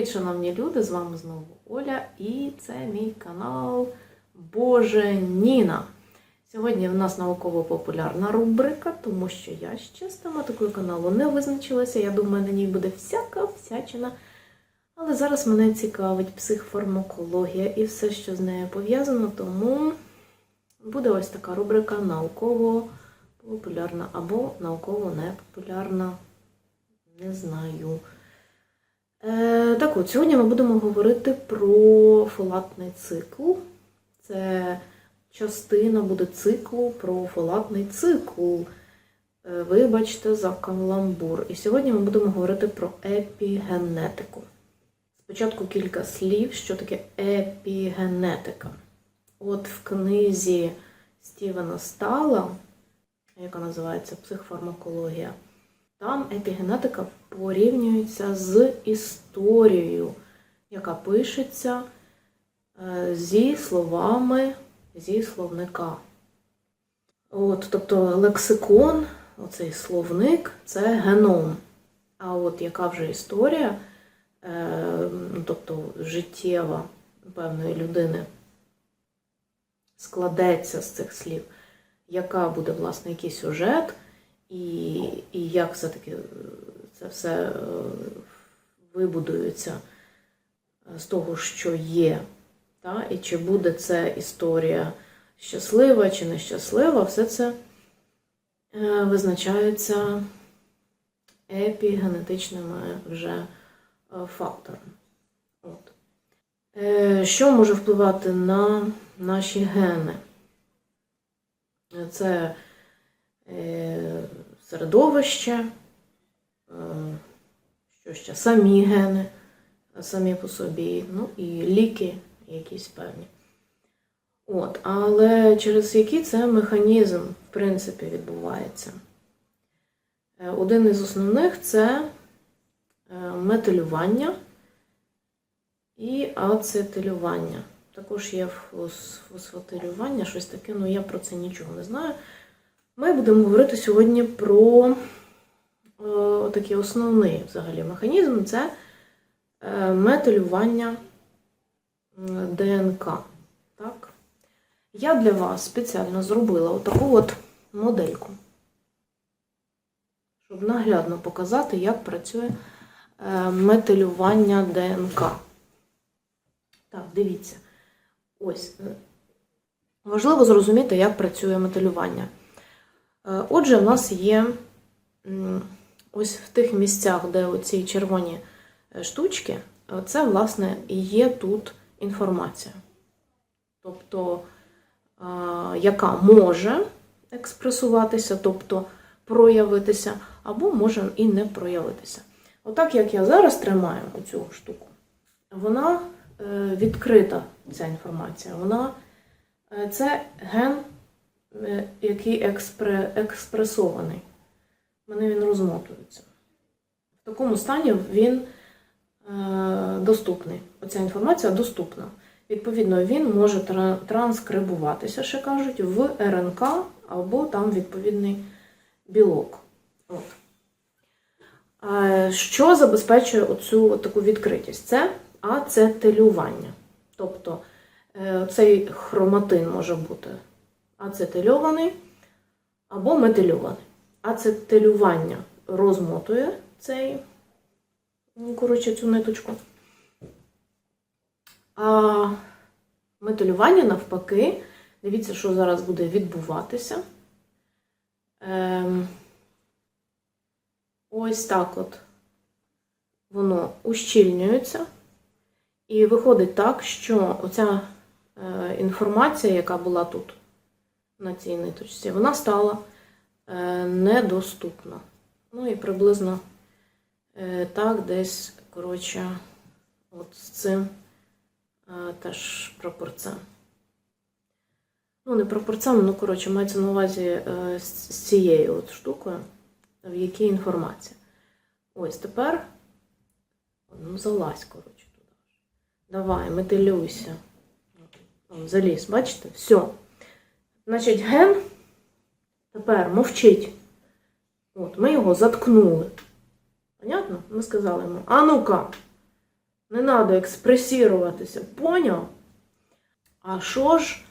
Привіт, шановні люди! З вами знову Оля, і це мій канал Боже Ніна. Сьогодні в нас науково-популярна рубрика, тому що я ще з тематикою каналу не визначилася. Я думаю, на ній буде всяка всячина. Але зараз мене цікавить психфармакологія і все, що з нею пов'язано, тому буде ось така рубрика науково-популярна або науково-непопулярна. Не знаю. Е, так от, сьогодні ми будемо говорити про фолатний цикл. Це частина буде циклу про фолатний цикл. Е, Вибачте за каламбур. І сьогодні ми будемо говорити про епігенетику. Спочатку кілька слів, що таке епігенетика. От в книзі Стівена Стала, яка називається Психфармакологія, там епігенетика порівнюється з історією, яка пишеться е, зі словами зі словника. От, тобто лексикон, оцей словник це геном. А от яка вже історія, е, ну, тобто життєва певної людини, складеться з цих слів, яка буде, власне, який сюжет, і, і як все-таки це все е, вибудується з того, що є. Та? І чи буде це історія щаслива чи нещаслива, все це е, визначається епігенетичними вже е, факторами. От. Е, Що може впливати на наші гени? Це е, середовище, е, що ще самі гени, самі по собі, ну і ліки якісь певні. От, але через який це механізм, в принципі, відбувається? Е, Один із основних це е, метилювання і ацетилювання. Також є фос- фосфатилювання, щось таке, але я про це нічого не знаю. Ми будемо говорити сьогодні про е, такий основний взагалі механізм це е, метилювання ДНК. Так? Я для вас спеціально зробила отаку от модельку, щоб наглядно показати, як працює е, метилювання ДНК. Так, дивіться. Ось. Важливо зрозуміти, як працює метилювання. Е, Отже, в нас є ось в тих місцях, де оці червоні е, штучки, е, це, власне, і є тут інформація. Тобто, яка може експресуватися, тобто проявитися, або може і не проявитися. Отак, як я зараз тримаю оцю штуку, вона відкрита, ця інформація. Вона це ген який експре, експресований. У мене він розмотується. В такому стані він е, доступний. Оця інформація доступна. Відповідно, він може транскрибуватися, ще кажуть, в РНК або там відповідний білок. От. Е, Що забезпечує оцю таку відкритість? Це ацетилювання. Тобто е, цей хроматин може бути ацетильований або метильований. Ацетилювання розмотує цей, ну, коротше, цю ниточку. А метилювання, навпаки, дивіться, що зараз буде відбуватися. Ем, ось так от воно ущільнюється. І виходить так, що оця е, інформація, яка була тут на цій ниточці, вона стала е, недоступна. Ну і приблизно е, так десь, коротше, от з цим е, теж пропорцем. Ну, не пропорцем, ну, коротше, мається на увазі з цією от штукою, в якій інформація. Ось тепер ну, залазь, коротше, туди. Давай, метилюйся. О, Заліз, бачите? Все. Значить, ген тепер мовчить. От, ми його заткнули. Понятно? Ми сказали йому, а ну-ка, Не треба експресіруватися, поняв? А що ж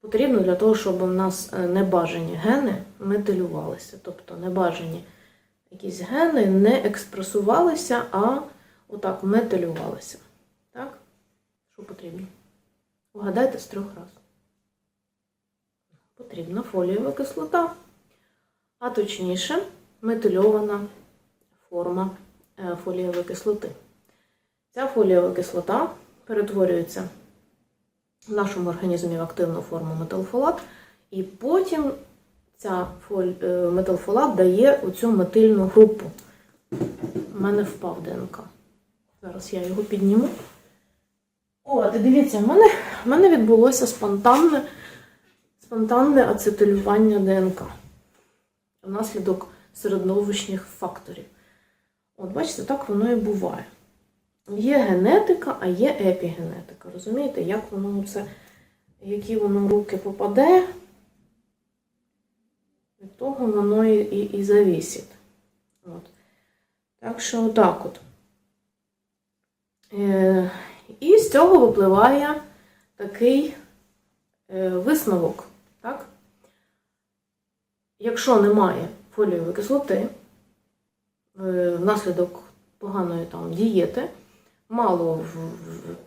потрібно для того, щоб у нас е, небажані гени метилювалися? Тобто небажані якісь гени не експресувалися, а отак метилювалися. Так? Що потрібно? Угадайте з трьох разів. Потрібна фолієва кислота, а точніше, метильована форма е, фолієвої кислоти. Ця фолієва кислота перетворюється в нашому організмі в активну форму метилфолат, і потім ця е, дає оцю метильну групу. У мене впав ДНК. Зараз я його підніму. О, ти дивіться, в мене, в мене відбулося спонтанне, спонтанне ацетилювання ДНК внаслідок середовищних факторів. От бачите, так воно і буває. Є генетика, а є епігенетика. Розумієте, як воно це, які воно в руки попаде, від того воно і, і, і завісить. От. Так що отак от. Е, і з цього випливає такий е, висновок. Якщо немає фолієвої кислоти, е, внаслідок поганої там, дієти, мало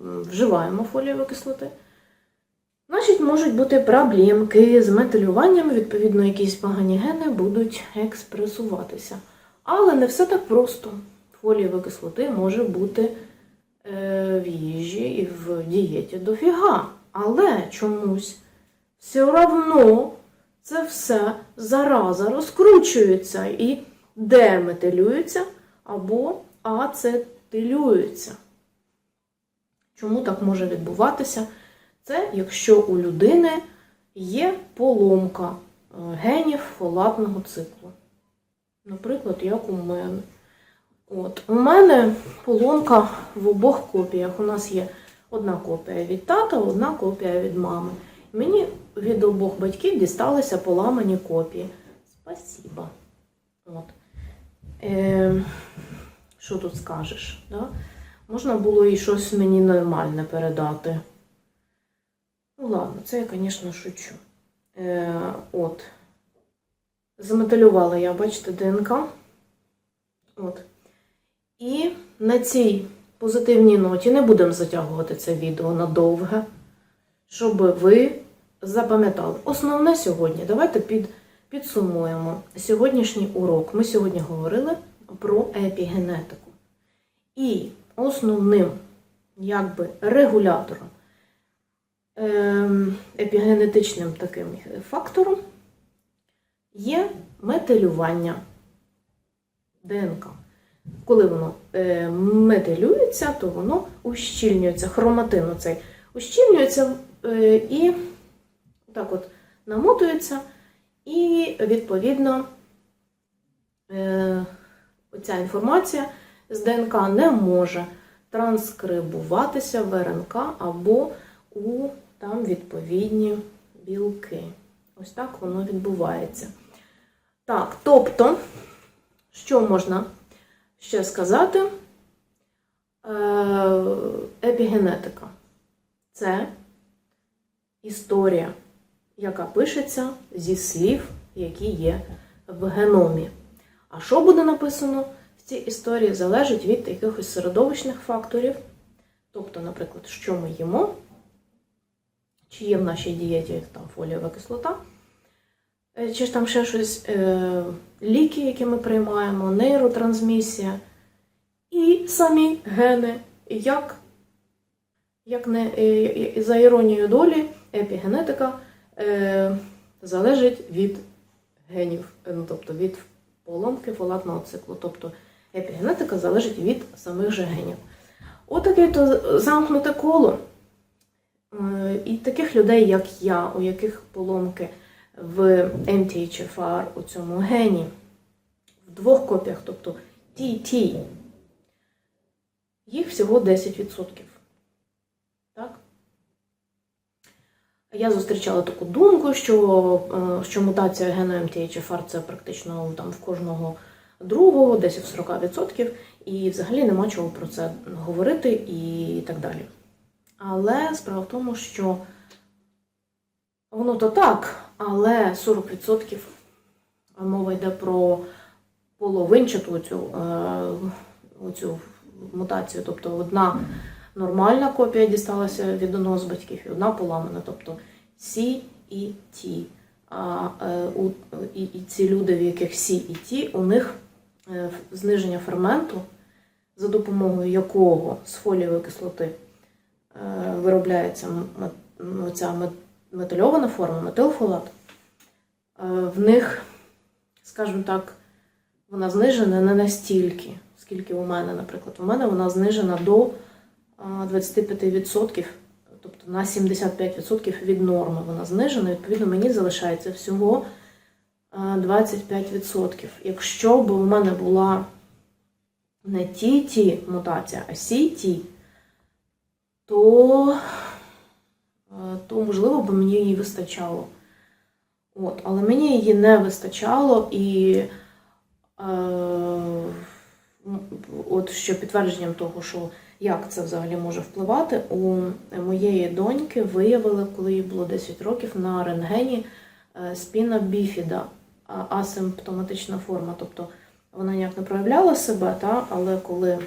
вживаємо фолієвої кислоти, значить можуть бути проблемки з метилюванням, відповідно, якісь погані гени будуть експресуватися. Але не все так просто. Фолієвої кислоти може бути е, в їжі і в дієті дофіга. Але чомусь все одно це все зараза розкручується і деметилюється або ацетилюється. Чому так може відбуватися? Це якщо у людини є поломка е, генів фолатного циклу. Наприклад, як у мене. От, у мене поломка в обох копіях. У нас є одна копія від тата, одна копія від мами. Мені від обох батьків дісталися поламані копії. Спасибо. От. Е, що тут скажеш? Да? Можна було і щось мені нормальне передати. Ну, ладно, це я, звісно, шучу. Е, от. Заметалювала я, бачите, ДНК. От. І на цій позитивній ноті не будемо затягувати це відео надовге, щоб ви запам'ятали. Основне сьогодні, давайте під, підсумуємо сьогоднішній урок. Ми сьогодні говорили про епігенетику. І основним якби, регулятором, ем, епігенетичним таким фактором є метилювання ДНК. Коли воно е, метилюється, то воно ущільнюється, хроматин оцей ущільнюється е, і так от намотується, і відповідно е, оця інформація з ДНК не може транскрибуватися в РНК або у там відповідні білки. Ось так воно відбувається. Так, тобто, що можна ще сказати? Е, Епігенетика це історія, яка пишеться зі слів, які є в геномі. А що буде написано в цій історії, залежить від якихось середовищних факторів. Тобто, наприклад, що ми їмо, чи є в нашій дієті там фолієва кислота, е, чи ж там ще щось, е, ліки, які ми приймаємо, нейротрансмісія, і самі гени, як, як не, е, за іронією долі, епігенетика е, залежить від генів, е, ну, тобто від поломки фолатного циклу. Тобто епігенетика залежить від самих же генів. Отаке то замкнуте коло. Е, І таких людей, як я, у яких поломки в MTHFR, у цьому гені, в двох копіях, тобто TT, їх всього 10%. Так? Я зустрічала таку думку, що, е, що мутація гену MTHFR це практично там, в кожного другого, десь в 40%. і взагалі нема чого про це говорити і так далі. Але справа в тому, що воно то так, але 40% мова йде про половинчату цю, е, оцю мутацію. Тобто одна нормальна копія дісталася від одного з батьків, і одна поламана. Тобто Сі і Ті. А е, у, і, і ці люди, в яких Сі і Ті, у них е, зниження ферменту, за допомогою якого з фолієвої кислоти е, виробляється м- ця метильована форма, метилфолат, в них, скажімо так, вона знижена не настільки, скільки у мене, наприклад. У мене вона знижена до 25%, тобто на 75% від норми вона знижена. Відповідно, мені залишається всього 25%. Якщо б у мене була не ті ті мутація, а сі ті, то, е, то можливо б мені її вистачало. От, але мені її не вистачало і е, от що підтвердженням того, що як це взагалі може впливати, у моєї доньки виявили, коли їй було 10 років, на рентгені е, спіна біфіда, асимптоматична форма. Тобто вона ніяк не проявляла себе, та, але коли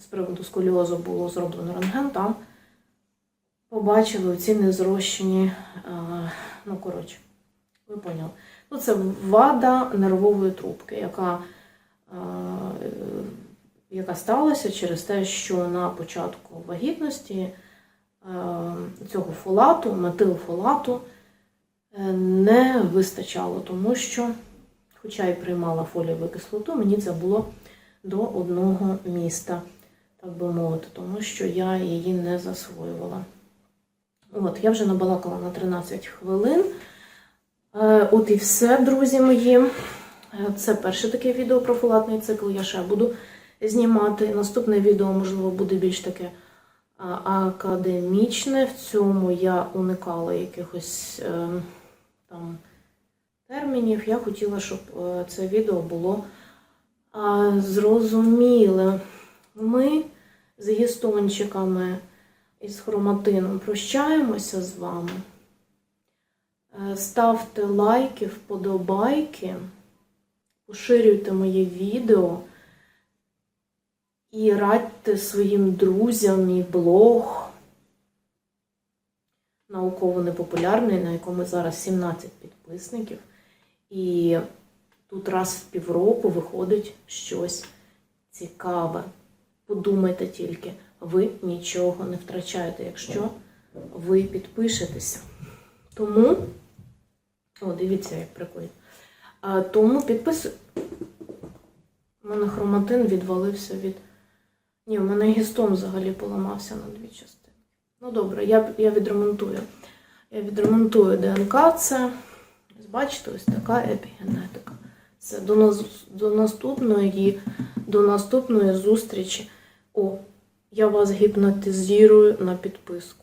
з приводу сколіозу було зроблено рентген, там побачили ці незрощені, е, ну коротше, ви поняли. Ну, це вада нервової трубки, яка, е, яка сталася через те, що на початку вагітності е, цього фолату, метилфолату, е, не вистачало, тому що, хоча й приймала фолієву кислоту, мені це було до одного міста, так би мовити, тому що я її не засвоювала. От, я вже набалакала на 13 хвилин. Е, От і все, друзі мої. Це перше таке відео про фолатний цикл. Я ще буду знімати. Наступне відео, можливо, буде більш таке академічне. В цьому я уникала якихось е, там термінів. Я хотіла, щоб е, це відео було зрозуміле. Ми з гістончиками і з хроматином прощаємося з вами. Е, Ставте лайки, вподобайки, поширюйте моє відео і радьте своїм друзям мій блог науково непопулярний, на якому зараз 17 підписників. І тут раз в півроку виходить щось цікаве. Подумайте тільки, ви нічого не втрачаєте, якщо ви підпишетеся. Тому, о, дивіться, як прикольно. А, тому підписуй. У мене хроматин відвалився від. Ні, у мене гістом взагалі поламався на дві частини. Ну добре, я, я відремонтую. Я відремонтую ДНК. Це, бачите, ось така епігенетика. Це до, нас, до наступної, до наступної зустрічі. О, я вас гіпнотизірую на підписку.